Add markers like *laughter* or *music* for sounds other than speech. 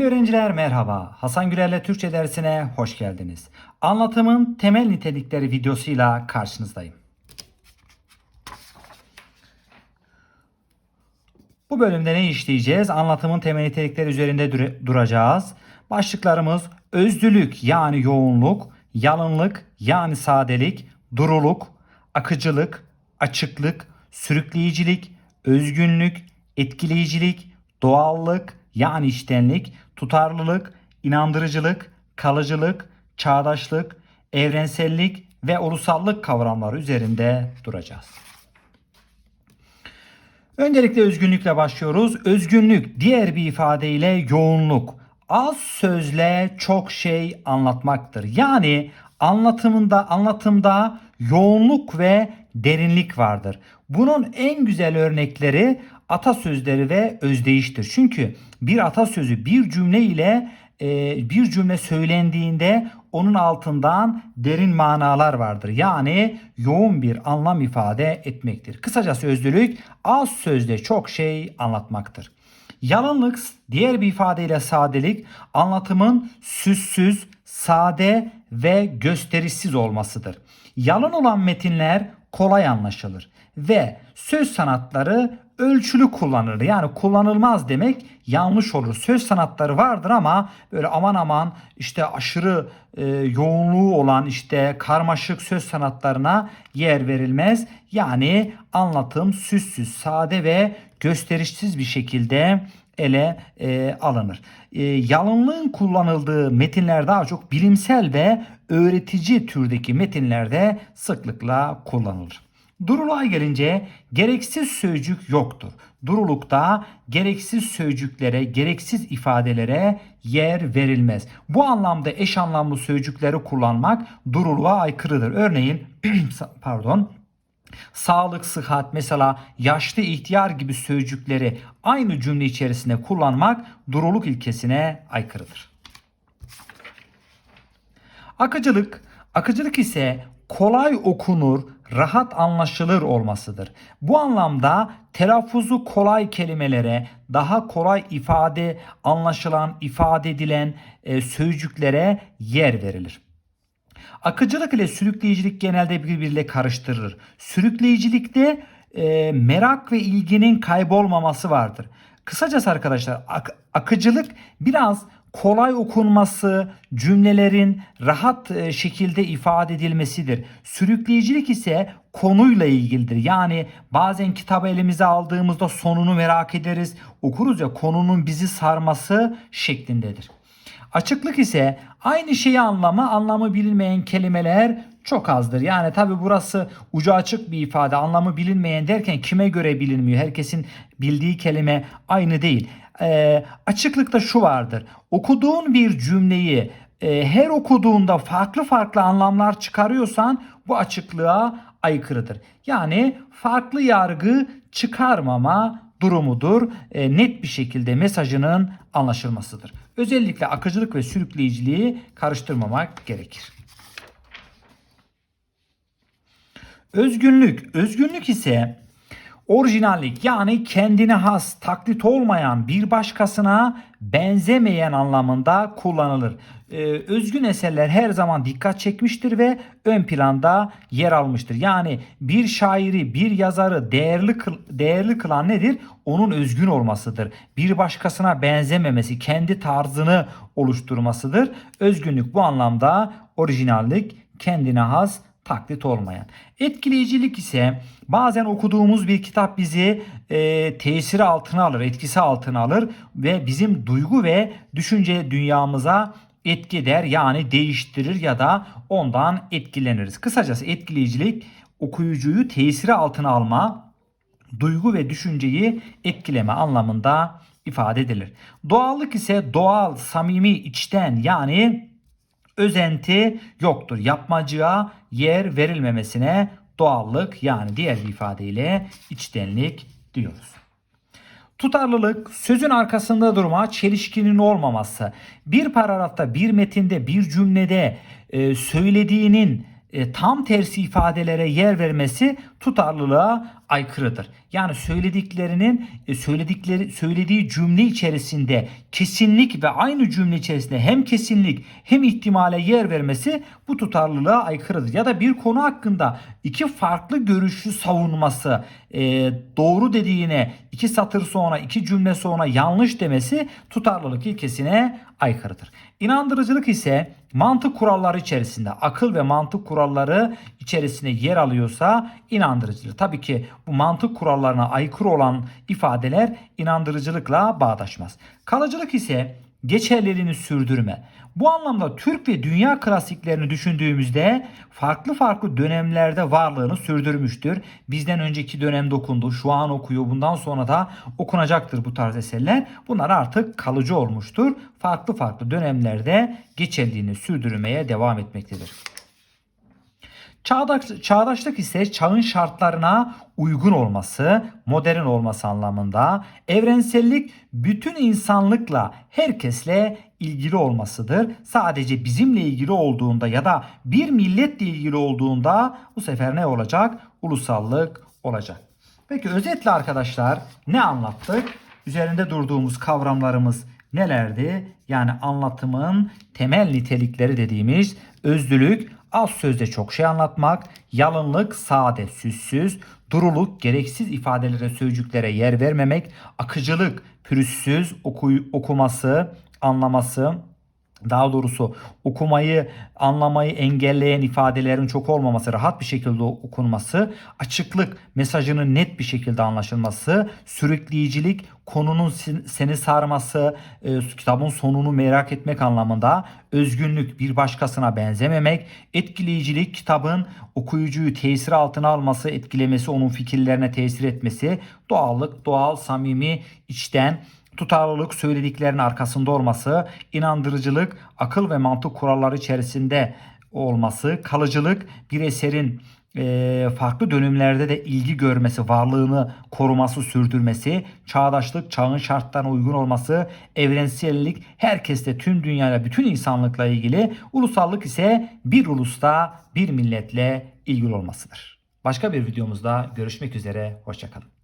Sevgili öğrenciler merhaba. Hasan Güler'le Türkçe dersine hoş geldiniz. Anlatımın temel nitelikleri videosuyla karşınızdayım. Bu bölümde ne işleyeceğiz? Anlatımın temel nitelikleri üzerinde dur- duracağız. Başlıklarımız özdülük yani yoğunluk, yalınlık yani sadelik, duruluk, akıcılık, açıklık, sürükleyicilik, özgünlük, etkileyicilik, doğallık yani içtenlik, tutarlılık, inandırıcılık, kalıcılık, çağdaşlık, evrensellik ve ulusallık kavramları üzerinde duracağız. Öncelikle özgünlükle başlıyoruz. Özgünlük diğer bir ifadeyle yoğunluk. Az sözle çok şey anlatmaktır. Yani anlatımında anlatımda yoğunluk ve derinlik vardır. Bunun en güzel örnekleri atasözleri ve özdeyiştir. Çünkü bir atasözü bir cümle ile e, bir cümle söylendiğinde onun altından derin manalar vardır. Yani yoğun bir anlam ifade etmektir. Kısacası özlülük az sözle çok şey anlatmaktır. Yalınlık diğer bir ifadeyle sadelik anlatımın süssüz, sade ve gösterişsiz olmasıdır. Yalın olan metinler kolay anlaşılır ve söz sanatları ölçülü kullanılır. Yani kullanılmaz demek yanlış olur. Söz sanatları vardır ama böyle aman aman işte aşırı e, yoğunluğu olan işte karmaşık söz sanatlarına yer verilmez. Yani anlatım süssüz, sade ve gösterişsiz bir şekilde ele e, alınır. E, yalınlığın kullanıldığı metinler daha çok bilimsel ve öğretici türdeki metinlerde sıklıkla kullanılır. Duruluğa gelince gereksiz sözcük yoktur. Durulukta gereksiz sözcüklere, gereksiz ifadelere yer verilmez. Bu anlamda eş anlamlı sözcükleri kullanmak duruluğa aykırıdır. Örneğin *clears throat* pardon sağlık, sıhhat mesela yaşlı, ihtiyar gibi sözcükleri aynı cümle içerisinde kullanmak duruluk ilkesine aykırıdır. Akıcılık, akıcılık ise kolay okunur, rahat anlaşılır olmasıdır. Bu anlamda telaffuzu kolay kelimelere, daha kolay ifade anlaşılan, ifade edilen e, sözcüklere yer verilir. Akıcılık ile sürükleyicilik genelde birbiriyle karıştırılır. Sürükleyicilikte e, merak ve ilginin kaybolmaması vardır. Kısacası arkadaşlar ak- akıcılık biraz kolay okunması, cümlelerin rahat e, şekilde ifade edilmesidir. Sürükleyicilik ise konuyla ilgilidir. Yani bazen kitabı elimize aldığımızda sonunu merak ederiz, okuruz ya konunun bizi sarması şeklindedir. Açıklık ise aynı şeyi anlama, anlamı bilinmeyen kelimeler çok azdır. Yani tabi burası ucu açık bir ifade. Anlamı bilinmeyen derken kime göre bilinmiyor? Herkesin bildiği kelime aynı değil. Ee, açıklıkta şu vardır. Okuduğun bir cümleyi e, her okuduğunda farklı farklı anlamlar çıkarıyorsan bu açıklığa aykırıdır. Yani farklı yargı çıkarmama durumudur. E, net bir şekilde mesajının anlaşılmasıdır. Özellikle akıcılık ve sürükleyiciliği karıştırmamak gerekir. Özgünlük. Özgünlük ise orijinallik yani kendine has, taklit olmayan, bir başkasına benzemeyen anlamında kullanılır. Ee, özgün eserler her zaman dikkat çekmiştir ve ön planda yer almıştır. Yani bir şairi, bir yazarı değerli kıl- değerli kılan nedir? Onun özgün olmasıdır. Bir başkasına benzememesi, kendi tarzını oluşturmasıdır. Özgünlük bu anlamda orijinallik, kendine has, taklit olmayan. Etkileyicilik ise bazen okuduğumuz bir kitap bizi e, tesiri altına alır, etkisi altına alır ve bizim duygu ve düşünce dünyamıza etki eder yani değiştirir ya da ondan etkileniriz. Kısacası etkileyicilik okuyucuyu tesiri altına alma, duygu ve düşünceyi etkileme anlamında ifade edilir. Doğallık ise doğal, samimi, içten yani özenti yoktur. Yapmacığa yer verilmemesine doğallık yani diğer bir ifadeyle içtenlik diyoruz. Tutarlılık, sözün arkasında durma, çelişkinin olmaması. Bir paragrafta, bir metinde, bir cümlede e, söylediğinin e, tam tersi ifadelere yer vermesi tutarlılığa aykırıdır. Yani söylediklerinin e, söyledikleri söylediği cümle içerisinde kesinlik ve aynı cümle içerisinde hem kesinlik hem ihtimale yer vermesi bu tutarlılığa aykırıdır. Ya da bir konu hakkında iki farklı görüşü savunması, e, doğru dediğine iki satır sonra iki cümle sonra yanlış demesi tutarlılık ilkesine aykırıdır. İnandırıcılık ise mantık kuralları içerisinde akıl ve mantık kuralları içerisinde yer alıyorsa inandırıcılık. Tabii ki bu mantık kurallarına aykırı olan ifadeler inandırıcılıkla bağdaşmaz. Kalıcılık ise geçerliliğini sürdürme. Bu anlamda Türk ve dünya klasiklerini düşündüğümüzde farklı farklı dönemlerde varlığını sürdürmüştür. Bizden önceki dönemde okundu, şu an okuyor, bundan sonra da okunacaktır bu tarz eserler. Bunlar artık kalıcı olmuştur. Farklı farklı dönemlerde geçerliliğini sürdürmeye devam etmektedir. Çağdaş, çağdaşlık ise çağın şartlarına uygun olması, modern olması anlamında. Evrensellik bütün insanlıkla, herkesle ilgili olmasıdır. Sadece bizimle ilgili olduğunda ya da bir milletle ilgili olduğunda bu sefer ne olacak? Ulusallık olacak. Peki özetle arkadaşlar ne anlattık? Üzerinde durduğumuz kavramlarımız nelerdi? Yani anlatımın temel nitelikleri dediğimiz özlülük, az sözde çok şey anlatmak, yalınlık, sade, süssüz, duruluk, gereksiz ifadelere, sözcüklere yer vermemek, akıcılık, pürüzsüz okuy- okuması, anlaması, daha doğrusu okumayı, anlamayı engelleyen ifadelerin çok olmaması, rahat bir şekilde okunması, açıklık, mesajının net bir şekilde anlaşılması, sürükleyicilik, konunun seni sarması, e, kitabın sonunu merak etmek anlamında, özgünlük, bir başkasına benzememek, etkileyicilik, kitabın okuyucuyu tesir altına alması, etkilemesi, onun fikirlerine tesir etmesi, doğallık, doğal, samimi, içten, tutarlılık söylediklerinin arkasında olması, inandırıcılık, akıl ve mantık kuralları içerisinde olması, kalıcılık bir eserin e, farklı dönemlerde de ilgi görmesi, varlığını koruması, sürdürmesi, çağdaşlık, çağın şartlarına uygun olması, evrensellik, herkeste, tüm dünyayla, bütün insanlıkla ilgili, ulusallık ise bir ulusta, bir milletle ilgili olmasıdır. Başka bir videomuzda görüşmek üzere, hoşçakalın.